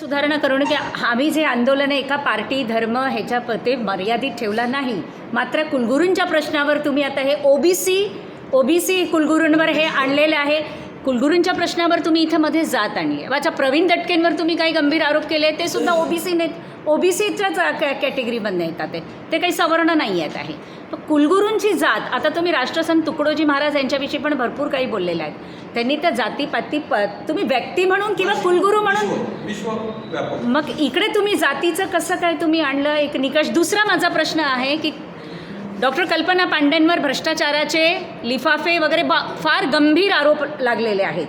सुधारणा करून की आम्ही जे आंदोलन आहे एका पार्टी धर्म ह्याच्या पते मर्यादित ठेवला नाही. मात्र कुलगुरूंच्या प्रश्नावर तुम्ही आता हे ओबीसी ओबीसी कुलगुरूंवर हे आणलेलं आहे. कुलगुरूंच्या प्रश्नावर तुम्ही इथं मध्ये जात आणली आहे. अच्छा प्रवीण दटकेंवर तुम्ही काही गंभीर आरोप केले ते सुद्धा ओबीसी नेत ओबीसीच्याच कॅटेगरीमधनं येतात ते. ते काही सवर्ण नाही आहेत आहे. कुलगुरूंची जात आता तुम्ही राष्ट्रसंत तुकडोजी महाराज यांच्याविषयी पण भरपूर काही बोललेलं आहेत. त्यांनी त्या जातीपाती प तुम्ही व्यक्ती म्हणून किंवा कुलगुरू म्हणून? मग इकडे तुम्ही जातीचं कसं काय तुम्ही आणलं? एक निकष दुसरा माझा प्रश्न आहे की डॉक्टर कल्पना पांडेंवर भ्रष्टाचाराचे लिफाफे वगैरे बा फार गंभीर आरोप लागलेले आहेत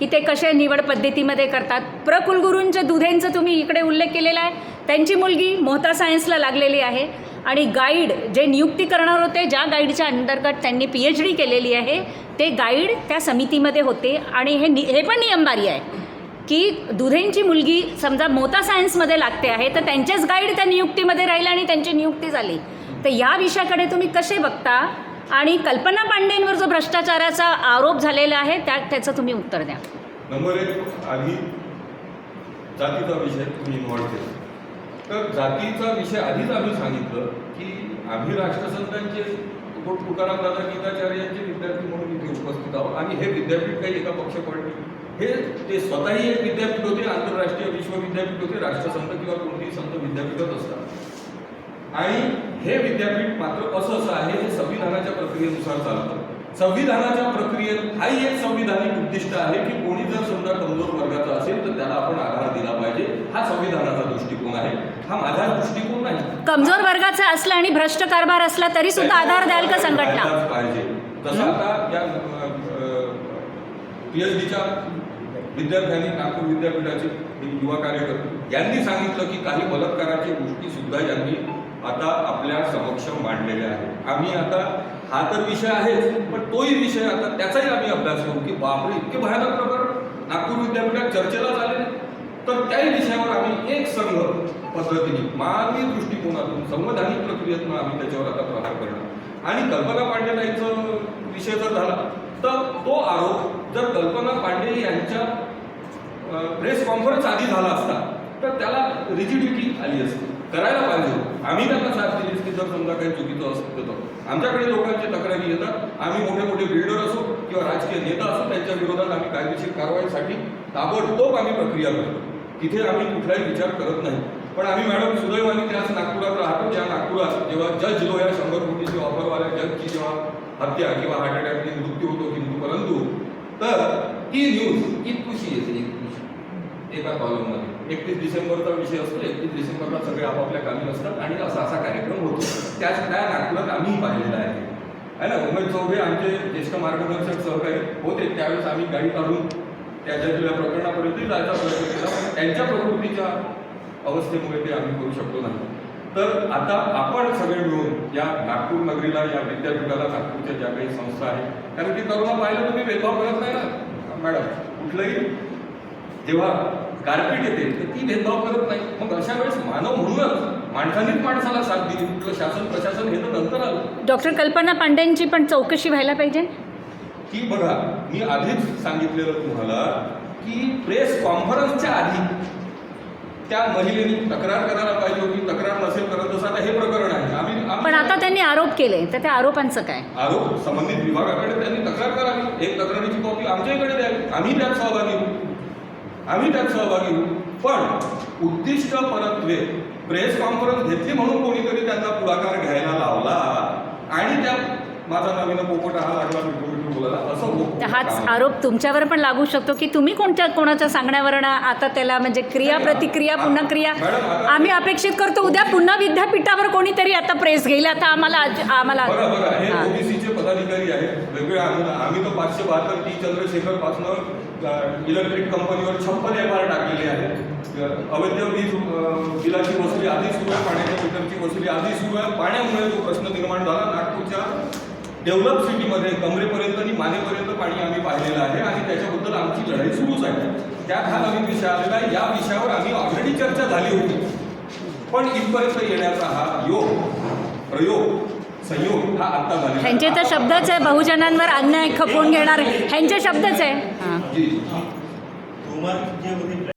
की ते कसे निवड पद्धतीमध्ये करतात? प्रकुलगुरूंच्या दुधेंचं तुम्ही इकडे उल्लेख केलेला आहे. त्यांची मुलगी मोहता सायन्सला लागलेली आहे आणि गाईड जे नियुक्ती करणार होते ज्या गाईडच्या अंतर्गत त्यांनी पी एच डी केलेली आहे ते गाईड त्या समितीमध्ये होते. आणि हे नि हे पण नियमबारी आहे की दुधेंची मुलगी समजा मोता सायन्समध्ये लागते आहे तर त्यांचेच गाईड त्या नियुक्तीमध्ये राहिले आणि त्यांची नियुक्ती झाली. तर या विषयाकडे तुम्ही कसे बघता? आणि कल्पना पांडेंवर जो भ्रष्टाचाराचा आरोप झालेला आहे त्या त्याचं तुम्ही उत्तर द्या. नंबर एक आधी जातीचा विषय तुम्ही इन्व्हॉल्व केला. तर जातीचा विषय आधीच आम्ही सांगितलं की आम्ही राष्ट्रसंतांचे तुकाराम दादा गीताचार्यांचे विद्यार्थी म्हणून इथे उपस्थित आहोत. आणि हे विद्यापीठ काही एका पक्षपाठी हे ते स्वतःही एक विद्यापीठ होते आंतरराष्ट्रीय विश्वविद्यापीठ होते राष्ट्रसंत किंवा कोणतेही संत विद्यापीठच असतात. आणि हे विद्यापीठ मात्र असं असं आहे हे संविधानाच्या प्रक्रियेनुसार चालतं. संविधानाच्या प्रक्रियेत हाही एक संविधानिक उद्दिष्ट आहे की कोणी जर समजा कमजोर वर्गाचा असेल तर त्याला आपण आधार दिला पाहिजे. हा संविधानाचा दृष्टिकोन आहे. हा माझा दृष्टिकोन नाही. कमजोर वर्गाचा असला आणि भ्रष्ट कारभार असला तरी सुद्धा आधार द्याल का संघटना? पाहिजे. तसं आता या पी एच डीच्या विद्यार्थ्यांनी नागपूर विद्यापीठाचे युवा कार्यकर्ते यांनी सांगितलं की काही बलात्काराच्या गोष्टी सुद्धा यांनी आता आपल्या समक्ष मांडलेल्या आहेत. आम्ही आता हा तर विषय आहेच पण तोही विषय आता त्याचाही आम्ही अभ्यास करू की बापरे इतके भयानक प्रकरण नागपूर विद्यापीठात चर्चेला झाले तर त्याही विषयावर आम्ही एक संघ पद्धतीने मानवी दृष्टिकोनातून संवैधानिक प्रक्रियेतून आम्ही त्याच्यावर आता प्रहार करणार. आणि कल्पना पांडे यांचा विषय जर झाला तर तो आरोप जर कल्पना पांडे यांच्या प्रेस कॉन्फरन्स आधी झाला असता तर त्याला रिजिडिटी आली असती. करायला पाहिजे आम्ही त्यांना साथ दिली असती जर समजा काही चुकीचं असतं तर आमच्याकडे लोकांची तक्रारी येतात आम्ही मोठे मोठे बिल्डर असो किंवा राजकीय नेता असो त्यांच्या विरोधात आम्ही कायदेशीर कारवाईसाठी ताबडतोब आम्ही प्रक्रिया करतो. तिथे आम्ही कुठलाही विचार करत नाही. पण आम्ही मॅडम सुदैवाने त्याच नागपुरात राहतो. ज्या नागपुरात जेव्हा जज लोया शंभर कोटीची ऑफरवाल्या जजची जेव्हा हत्या किंवा हार्ट अटॅकने मृत्यू होतो किंतु परंतु तर ती न्यूज इतकुशी येते इतकुशी. एका कॉलममध्ये एकतीस डिसेंबरचा विषय असतो एकतीस डिसेंबरला सगळे आपापल्या कामी असतात आणि असा असा कार्यक्रम होतो. त्याच त्या नागपुरात आम्हीही पाहिलेला आहे. है ना? उमेश चौबे आमचे ज्येष्ठ मार्गदर्शक सहकारी होते. त्यावेळेस आम्ही गाडी काढून त्याच्या या प्रकरणापर्यंत जायचा प्रयत्न केला पण त्यांच्या प्रकृतीच्या अवस्थेमुळे ते आम्ही करू शकतो नाही. तर आता आपण सगळे मिळून या नागपूर नगरीला या विद्यापीठाला नागपूरच्या ज्या काही संस्था आहेत कारण की तरुणा पाहिलं तुम्ही भेदभाव करत नाही ना. मॅडम कुठलंही जेव्हा गारपीट येते तर ती भेदभाव करत नाही. मग अशा वेळेस मानव म्हणूनच माणसांनीच माणसाला साथ दिली. कुठलं शासन प्रशासन हे तर नंतर आलं. डॉक्टर कल्पना पांडेंची पण चौकशी व्हायला पाहिजे. की बघा मी आधीच सांगितलेलं तुम्हाला की प्रेस कॉन्फरन्सच्या आधी त्या महिलेने तक्रार करायला पाहिजे होती तक्रार नसेल करत तसं आता हे प्रकरण आहे. आम्ही पण आता त्यांनी आरोप केले तर त्या आरोपांचं काय? आरोप संबंधित विभागाकडे त्यांनी तक्रार करावी. एक तक्रारीची कॉपी आमच्याकडे द्यावी. आम्ही त्यात सहभागी होऊ. आम्ही त्यात सहभागी होऊ. पण उद्दिष्ट परत्वे प्रेस कॉन्फरन्स घेतली म्हणून कोणीतरी त्यांचा पुढाकार घ्यायला लावला आणि त्या माझा नवीन पोपट हा लागला मिठू बोलायला. असं हाच आरोप तुमच्यावर पण लागू शकतो की तुम्ही कोणत्या कोणाच्या सांगण्यावरनं आता त्याला म्हणजे क्रिया प्रतिक्रिया पुन्हा क्रिया? आम्ही अपेक्षित करतो उद्या पुन्हा विद्यापीठावर कोणीतरी आता प्रेस घेईल. आता आम्हाला आम्हाला. ओबीसीचे पदाधिकारी आहेत. वेगळे आम्ही तर पाचशे बहात्तर टी चंद्रशेखर पासनं इलेक्ट्रिक कंपनीवर छप्पन एफ आर टाकलेले आहेत अवैध वीज बिलाची वसुली आधी सुरू आहे पाण्याच्या मीटरची वसुली आधी सुरू आहे. पाण्यामुळे जो प्रश्न निर्माण झाला नागपूरच्या डेव्हलप सिटीमध्ये कमरेपर्यंत आणि मानेपर्यंत पाणी आम्ही पाहिलेलं आहे आणि त्याच्याबद्दल आमची लढाई सुरूच आहे. त्यात हा नवीन विषय आलेला आहे. या विषयावर आम्ही ऑलरेडी चर्चा झाली होती. पण इथपर्यंत येण्याचा हा योग प्रयोग संयोग हा आत्ता झाला ह्यांचे तर शब्दच आहे. बहुजनांवर अन्याय खपवून घेणार. ह्यांचे शब्दच आहे.